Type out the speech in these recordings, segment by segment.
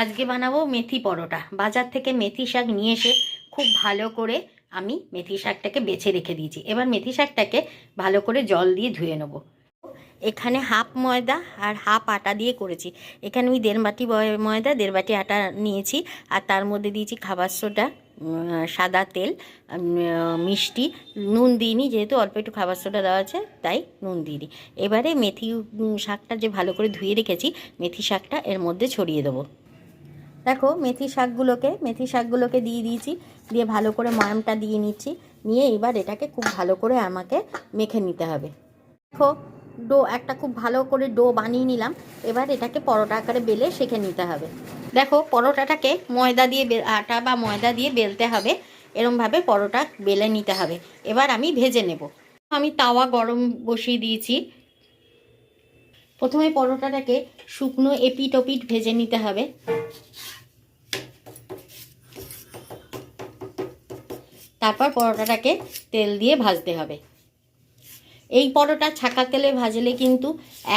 আজকে বানাবো মেথি পরোটা। বাজার থেকে মেথি শাক নিয়ে এসে খুব ভালো করে আমি মেথি শাকটাকে বেছে রেখে দিয়েছি। এবার মেথি শাকটাকে ভালো করে জল দিয়ে ধুয়ে নেব। এখানে হাফ ময়দা আর হাফ আটা দিয়ে করেছি। এখানে আমি দেড় বাটি ময়দা, দেড় বাটি আটা নিয়েছি আর তার মধ্যে দিয়েছি খাবার সোডা সাদা তেল মিষ্টি, নুন দিইনি, যেহেতু অল্প একটু খাবার সোডা দেওয়া আছে, তাই নুন দিইনি। এবারে মেথি শাকটা যে ভালো করে ধুয়ে রেখেছি, মেথি শাকটা এর মধ্যে ছড়িয়ে দেবো। দেখো মেথি শাকগুলোকে মেথি শাকগুলোকে দিয়ে দিয়েছি, দিয়ে ভালো করে ময়ামটা দিয়ে নিচ্ছি, নিয়ে এবার এটাকে খুব ভালো করে আমাকে মেখে নিতে হবে। দেখো, ডো, একটা খুব ভালো করে ডো বানিয়ে নিলাম, এবার এটাকে পরোটা আকারে বেলে সেঁকে নিতে হবে। দেখো, পরোটাটাকে ময়দা দিয়ে আটা বা ময়দা দিয়ে বেলতে হবে, এরমভাবে পরোটা বেলে নিতে হবে। এবার আমি ভেজে নেব। আমি তাওয়া গরম বসিয়ে দিয়েছি। প্রথমে পরোটাটাকে শুকনো এপিট ওপিট ভেজে নিতে হবে। তারপর পরোটাটাকে তেল দিয়ে ভাজতে হবে। এই পরোটা ছাকা তেলে ভাজলে কিন্তু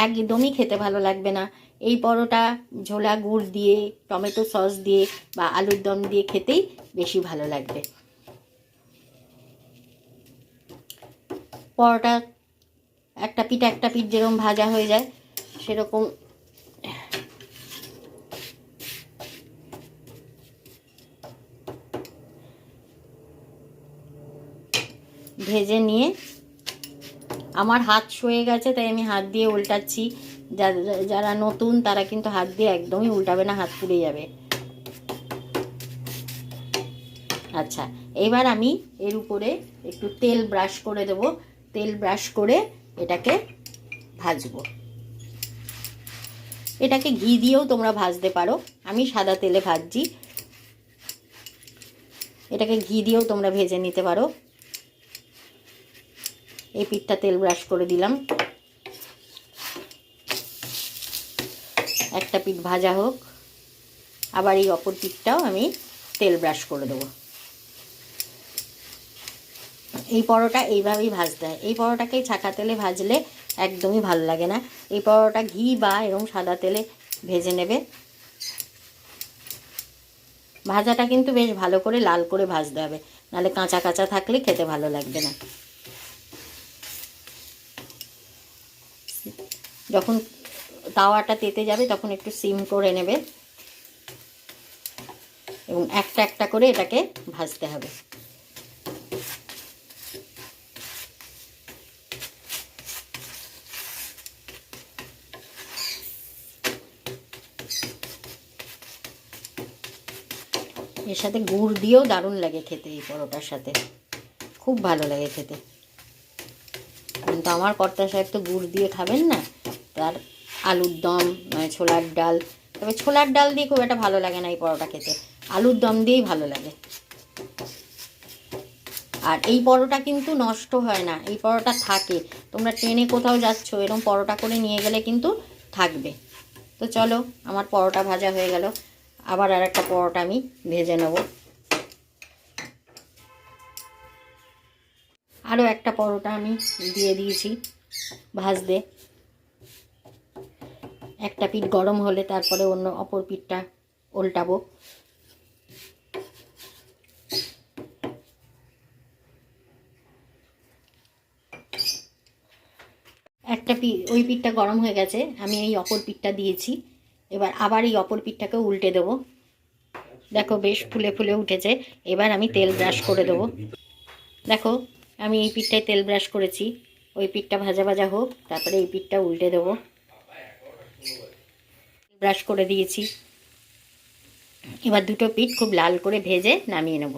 একদমই খেতে ভালো লাগবে না। এই পরোটা ঝোলা গুড় দিয়ে, টমেটো সস দিয়ে বা আলুর দম দিয়ে খেতেই বেশি ভালো লাগবে। পরোটা একটা পিঠ একটা পিঠ যেরকম ভাজা হয়ে যায়, সেরকম ভেজে নিয়ে আমার হাত সয়ে গেছে, তাই আমি হাত দিয়ে উল্টাচ্ছি। যারা নতুন, তারা কিন্তু হাত দিয়ে একদমই উল্টাবে না, হাত পুড়ে যাবে। আচ্ছা এবার আমি এর উপরে একটু তেল ব্রাশ করে দেব। তেল ব্রাশ করে এটাকে ভাজবো। এটাকে ঘি দিয়েও তোমরা ভাজতে পারো। আমি সাদা তেলে ভাজছি। এটাকে ঘি দিয়েও তোমরা ভেজে নিতে পারো। এই পিঠটা তেল ব্রাশ করে দিলাম। একটা পিঠ ভাজা হোক, আবার এই অপর পিঠটাও আমি তেল ব্রাশ করে দেবো। এই পরোটা এইভাবেই ভাজতে হয়। এই পরোটাকে ছাকা তেলে ভাজলে একদমই ভালো লাগে না। এই পরোটা ঘি বা এরকম সাদা তেলে ভেজে নেবে। ভাজাটা কিন্তু বেশ ভালো করে লাল করে ভাজতে হবে। নাহলে কাঁচা কাঁচা থাকলে খেতে ভালো লাগবে না। যখন তাওয়াটা তেতে যাবে, তখন একটু সিম করে নেবে। এবং একটা একটা করে এটাকে ভাজতে হবে। এর সাথে গুড় দিয়েও দারুণ লাগে খেতে এই পরোটার সাথে। খুব ভালো লাগে খেতে। কিন্তু আমার কর্তা সাহেব তো গুড় দিয়ে খাবেন না। তার আলুর দম নয় ছোলার ডাল। তবে ছোলার ডাল দিয়ে খুব একটা ভালো লাগে না এই পরোটা খেতে। আলুর দম দিয়েই ভালো লাগে। আর এই পরোটা কিন্তু নষ্ট হয় না। এই পরোটা থাকে। তোমরা ট্রেনে কোথাও যাচ্ছ এরকম পরোটা করে নিয়ে গেলে কিন্তু থাকবে। তো চলো, আমার পরোটা ভাজা হয়ে গেল। আবার আর একটা পরোটা আমি ভেজে নেব। আরও একটা পরোটা আমি দিয়ে দিয়েছি ভাজতে। একটা পিঠ গরম হলে তারপরে অন্য অপর পিঠটা উল্টাবো একটা পি ওই পিঠটা গরম হয়ে গেছে, আমি এই অপর পিঠটা দিয়েছি। এবার আবার এই অপর পিঠটাকে উল্টে দেবো। দেখো বেশ ফুলে ফুলে উঠেছে, এবার আমি তেল ব্রাশ করে দেবো। দেখো, আমি এই পিঠটায় তেল ব্রাশ করেছি। ওই পিঠটা ভাজা ভাজা হোক, তারপরে এই পিঠটা উল্টে দেবো। ব্রাশ করে দিয়েছি। এবার দুটো পিঠ খুব লাল করে ভেজে নামিয়ে নেব।